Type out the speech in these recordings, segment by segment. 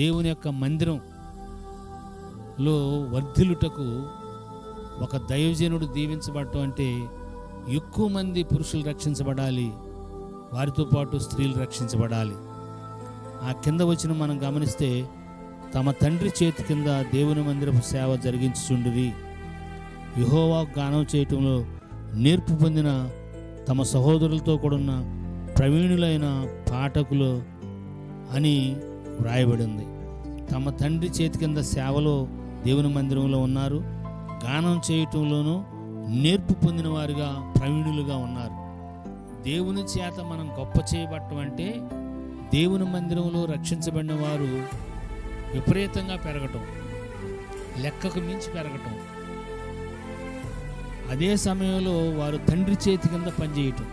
దేవుని యొక్క మందిరంలో వర్ధిల్లుటకు ఒక దైవజనుడు దీవించబడటం అంటే ఎక్కువ మంది పురుషులు రక్షించబడాలి వారితో పాటు స్త్రీలు రక్షించబడాలి. ఆ కింద వచ్చిన మనం గమనిస్తే తమ తండ్రి చేతి కింద దేవుని మందిరపు సేవ జరిగించుచుండిరి. యహోవా గానం చేయటంలో నేర్పు పొందిన తమ సహోదరులతో కూడున్న ప్రవీణులైన పాఠకులు అని వ్రాయబడి ఉంది తమ తండ్రి చేతి కింద సేవలో దేవుని మందిరంలో ఉన్నారు. గానం చేయటంలోనూ నేర్పు పొందిన వారుగా ప్రవీణులుగా ఉన్నారు. దేవుని చేత మనం గొప్ప చేయబట్టం అంటే దేవుని మందిరంలో రక్షించబడిన వారు విపరీతంగా పెరగటం లెక్కకు మించి పెరగటం. అదే సమయంలో వారు తండ్రి చేతి కింద పనిచేయటం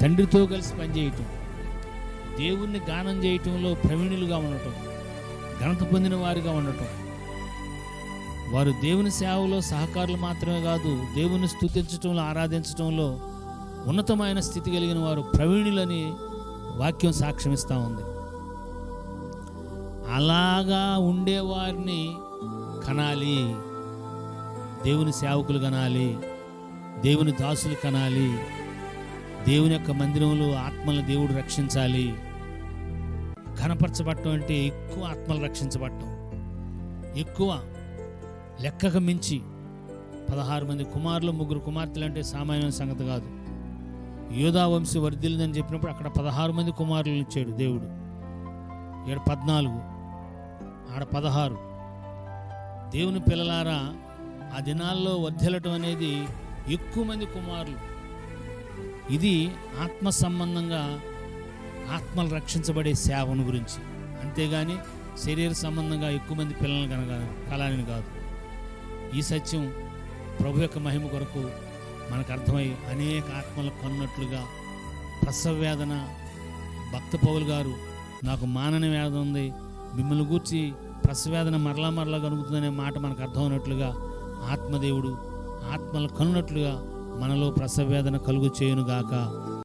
తండ్రితో కలిసి పనిచేయటం. దేవుణ్ణి గానం చేయటంలో ప్రవీణులుగా ఉండటం ఘనత పొందిన వారిగా ఉండటం. వారు దేవుని సేవలో సహకారులు మాత్రమే కాదు దేవుని స్తుతించటంలో ఆరాధించటంలో ఉన్నతమైన స్థితి కలిగిన వారు ప్రవీణులని వాక్యం సాక్ష్యమిస్తూ ఉంది. అలాగా ఉండేవారిని కనాలి. దేవుని సేవకులు కనాలి. దేవుని దాసులు కనాలి. దేవుని యొక్క మందిరంలో ఆత్మలను దేవుడు రక్షించాలి. ఘనపరచబడటం అంటే ఎక్కువ ఆత్మలు రక్షించబడటం. ఎక్కువ లెక్కకు మించి పదహారు మంది కుమారులు ముగ్గురు కుమార్తెలు అంటే సామాన్య సంగతి కాదు. యోధా వర్ధిల్దని వర్ధిల్లిందని చెప్పినప్పుడు అక్కడ పదహారు మంది కుమారులను ఇచ్చాడు దేవుడు. ఇక్కడ పద్నాలుగు ఆడ పదహారు. దేవుని పిల్లలారా ఆ దినాల్లో వర్ధిల్లటం అనేది ఎక్కువ మంది కుమారులు. ఇది ఆత్మ సంబంధంగా ఆత్మలు రక్షించబడే సేవను గురించి. అంతేగాని శరీర సంబంధంగా ఎక్కువ మంది పిల్లలను కనుక కలాలని కాదు. ఈ సత్యం ప్రభు యొక్క మహిమ కొరకు మనకు అర్థమై అనేక ఆత్మలు కొన్నట్లుగా ప్రసవ వేదన భక్త పౌలు గారు నాకు మానని వేదన ఉంది. మిమ్మల్ని గూర్చి ప్రసవేదన మరలా మరలా కలుగుతుందనే మాట మనకు అర్థమైనట్లుగా ఆత్మదేవుడు ఆత్మలు కనున్నట్లుగా మనలో ప్రసవేదన కలుగు చేయునుగాక.